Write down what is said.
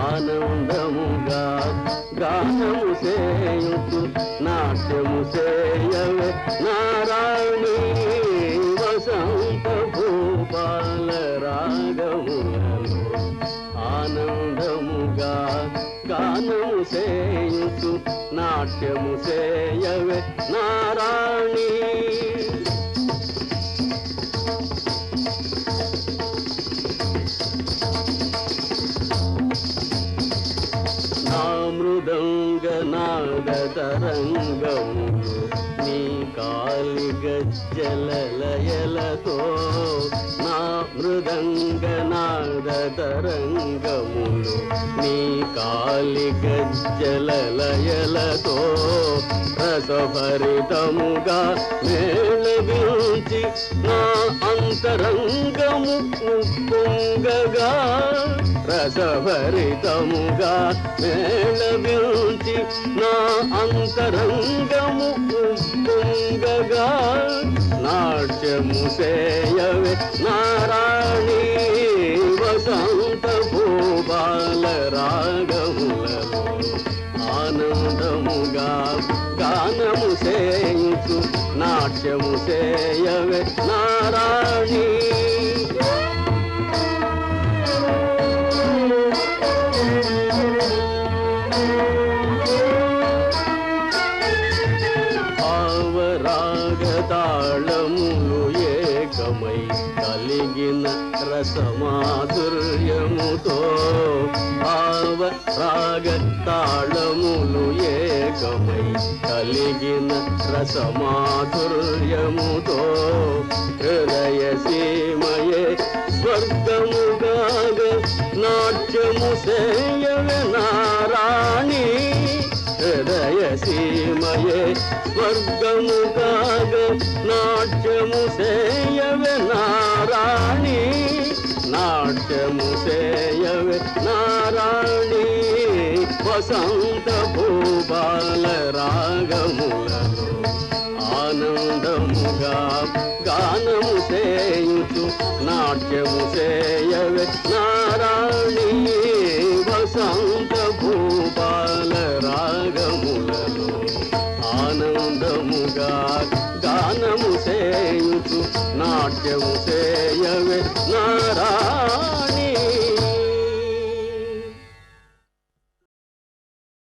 ఆనందముగా గానము సేయుతు నాట్యము సేయవే నారాయణి. రాగములలో ఆనందముగా గానము సేయుతు నాట్యము చేయవే నారాణి నా మృదంగ నాద తరంగములు నీ కాలి గజ్జల లయలతో నా మృదంగ తరంగములు నీ కాలి గజ్జలయలతో రసభరితముగా మేళవించి నా అంతరంగము పొంగగా రసభరితముగా మేళవించి నా అంతరంగము పొంగగా నాట్యము సేయవే నా భూబాల ఆనందముగా గానము చేయించు నాట్యము చేయవే నారాణి నారాయణి తాళములు ఏకమై కలిగిన రసమాధుర్యముతో భావ రాగ తాళములు ఏకమై కలిగిన రసమాధుర్యముతో హృదయ సీమయే స్వర్గముగా నాట్యము సేయ సీమయే స్వర్గము కాగ నాట్యము సేయవే నారాణి నాట్యము సేయవే నారాణి వసంత భూబాల రాగములలో ఆనందముగా గానము సేయుచు నాట్యము సేయవే నా గానముగా గానము చేయుచు నాట్యము చేయవే నారా